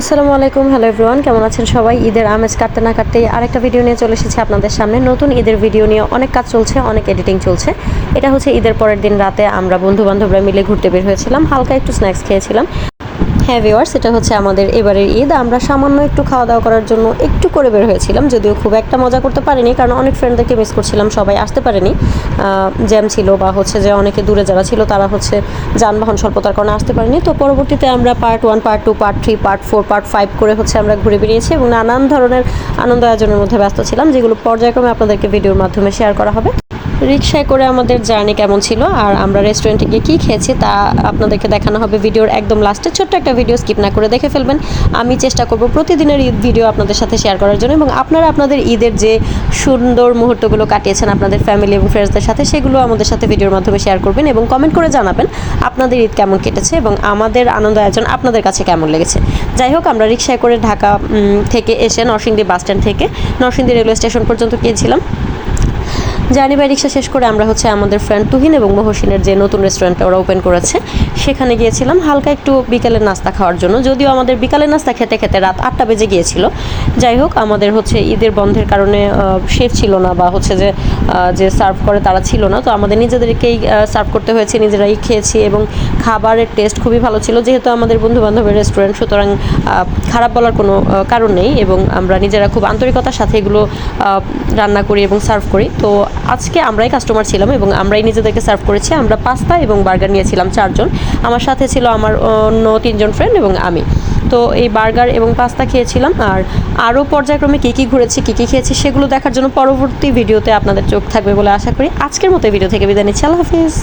আসসালামু আলাইকুম, hello everyone, কেমন আছেন সবাই? ঈদের আমেজ কাটতে না কাটতেই আরেকটা ভিডিও নিয়ে চলে এসেছি আপনাদের সামনে। নতুন ঈদের ভিডিও নিয়ে অনেক কাজ চলছে, অনেক এডিটিং চলছে। এটা হচ্ছে ঈদের পরের দিন রাতে আমরা বন্ধু বান্ধবরা মিলে ঘুরতে বের হয়েছিলাম, হালকা একটু স্ন্যাক্স খেয়েছিলাম। হ্যাঁ ভিওয়ার্স এটা হচ্ছে আমাদের এবারের ঈদ। আমরা সামান্য একটু খাওয়া দাওয়া করার জন্য একটু করে বের হয়েছিলাম, যদিও খুব একটা মজা করতে পারিনি, কারণ অনেক ফ্রেন্ডদেরকে মিস করছিলাম, সবাই আসতে পারেনি। জ্যাম ছিল বা হচ্ছে যে অনেকে দূরে যারা ছিল, তারা হচ্ছে যানবাহন স্বল্পতার কারণে আসতে পারেনি। তো পরবর্তীতে আমরা part one part two part three part four part five করে হচ্ছে আমরা ঘুরে বেরিয়েছি এবং নানান ধরনের আনন্দ আয়োজনের মধ্যে ব্যস্ত ছিলাম, যেগুলো পর্যায়ক্রমে আপনাদেরকে ভিডিওর মাধ্যমে শেয়ার করা হবে। রিক্সায় করে আমাদের জার্নি কেমন ছিল আর আমরা রেস্টুরেন্টে গিয়ে কী খেয়েছি তা আপনাদেরকে দেখানো হবে ভিডিওর একদম লাস্টে। ছোট্ট একটা ভিডিও স্কিপ না করে দেখে ফেলবেন। আমি চেষ্টা করব প্রতিদিনের ঈদ ভিডিও আপনাদের সাথে শেয়ার করার জন্য এবং আপনারা আপনাদের ঈদের যে সুন্দর মুহূর্তগুলো কাটিয়েছেন আপনাদের ফ্যামিলি এবং ফ্রেন্ডসদের সাথে, সেগুলো আমাদের সাথে ভিডিওর মাধ্যমে শেয়ার করবেন এবং কমেন্ট করে জানাবেন আপনাদের ঈদ কেমন কেটেছে এবং আমাদের আনন্দ আয়োজন আপনাদের কাছে কেমন লেগেছে। যাই হোক, আমরা রিক্সায় করে ঢাকা থেকে এসে নরসিংদী বাস স্ট্যান্ড থেকে নরসিংদী রেলওয়ে স্টেশন পর্যন্ত গিয়েছিলাম। জার্নি বাই রিক্সা শেষ করে আমরা হচ্ছে আমাদের ফ্রেন্ড তুহিন এবং মহসিনের যে নতুন রেস্টুরেন্টটা ওরা ওপেন করেছে সেখানে গিয়েছিলাম, হালকা একটু বিকালের নাস্তা খাওয়ার জন্য। যদিও আমাদের বিকালের নাস্তা খেতে খেতে রাত আটটা বেজে গিয়েছিল। যাই হোক, আমাদের হচ্ছে ঈদের বন্ধের কারণে শেফ ছিল না বা হচ্ছে যে যে সার্ভ করে তারা ছিল না। তো আমাদের নিজেদেরকেই সার্ভ করতে হয়েছে, নিজেরাই খেয়েছি এবং খাবারের টেস্ট খুবই ভালো ছিল। যেহেতু আমাদের বন্ধু বান্ধবের রেস্টুরেন্ট, সুতরাং খারাপ বলার কোনো কারণ নেই এবং আমরা নিজেরা খুব আন্তরিকতার সাথে এগুলো রান্না করি এবং সার্ভ করি। তো আজকে আমরাই কাস্টমার ছিলাম এবং আমরাই নিজেদেরকে সার্ভ করেছি। আমরা পাস্তা এবং বার্গার নিয়েছিলাম চারজন। আমার সাথে ছিল আমার অন্য তিনজন ফ্রেন্ড এবং আমি। তো এই বার্গার এবং পাস্তা খেয়েছিলাম আর আরও পর্যায়ক্রমে কী কী ঘুরেছি, কী কী খেয়েছি সেগুলো দেখার জন্য পরবর্তী ভিডিওতে আপনাদের চোখ থাকবে বলে আশা করি। আজকের মতো ভিডিও থেকে বিদায় নিচ্ছি। আল্লাহ হাফিজ।